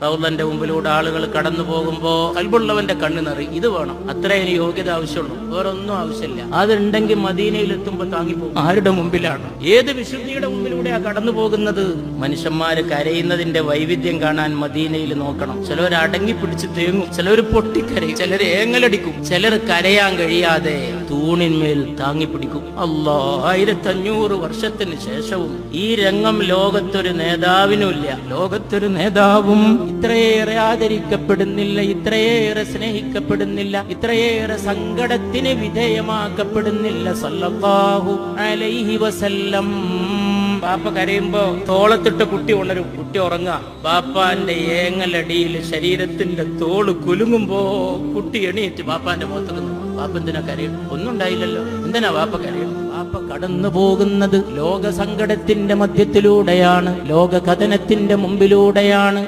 റൗലന്റെ മുമ്പിലൂടെ ആളുകൾ കടന്നു പോകുമ്പോ കൽബുള്ളവന്റെ കണ്ണു നിറി ഇത് വേണം. അത്രേ ഒരു യോഗ്യത ആവശ്യമുള്ളൂ. വേറൊന്നും ആവശ്യമില്ല. അതുണ്ടെങ്കിൽ മദീനയിൽ എത്തുമ്പോ താങ്ങിപ്പോകും. ആരുടെ മുമ്പിലാണ്? ഏത് വിശുദ്ധിയുടെ മുമ്പിലൂടെയാ കടന്നു പോകുന്നത്? മനുഷ്യന്മാര് കരയുന്നതിന്റെ വൈവിധ്യം കാണാൻ മദീനയിൽ നോക്കണം. ചിലവർ അടങ്ങി പിടിച്ച് തേങ്ങും ചിലവർ പൊട്ടിക്കരയും ചിലർ ഏങ്ങലടിക്കും ചിലർ കരയാൻ കഴിയാതെ തൂണിന്മേൽ താങ്ങിപ്പിടിക്കും അല്ലോ ആയിരത്തഞ്ഞൂറ് വർഷത്തിന് ശേഷവും ഈ രംഗം ലോകത്തൊരു നേതാവിനുമില്ല. ലോകത്തൊരു നേതാവും ഇത്രയേറെ ആദരിക്കപ്പെടുന്നില്ല ഇത്രയേറെ സ്നേഹിക്കപ്പെടുന്നില്ല ഇത്രയേറെ സങ്കടത്തിന് വിധേയമാക്കപ്പെടുന്നില്ല. സല്ലല്ലാഹു അലൈഹി വസല്ലം. ബാപ്പ കരയുമ്പോ തോളത്തിട്ട് കുട്ടി ഉണരും. കുട്ടി ഉറങ്ങാ ബാപ്പാന്റെ ഏങ്ങലടിയിൽ ശരീരത്തിന്റെ തോൾ കുലുങ്ങുമ്പോ കുട്ടി എണീറ്റ് ബാപ്പാന്റെ മുഖത്ത് ബാപ്പ എന്തിനാ കരയും? ഒന്നും ഉണ്ടായില്ലല്ലോ. എന്തിനാ ബാപ്പ കരയും? ബാപ്പ കടന്നു പോകുന്നത് ലോക സങ്കടത്തിന്റെ മധ്യത്തിലൂടെയാണ്. ലോക കഥനത്തിന്റെ മുമ്പിലൂടെയാണ്.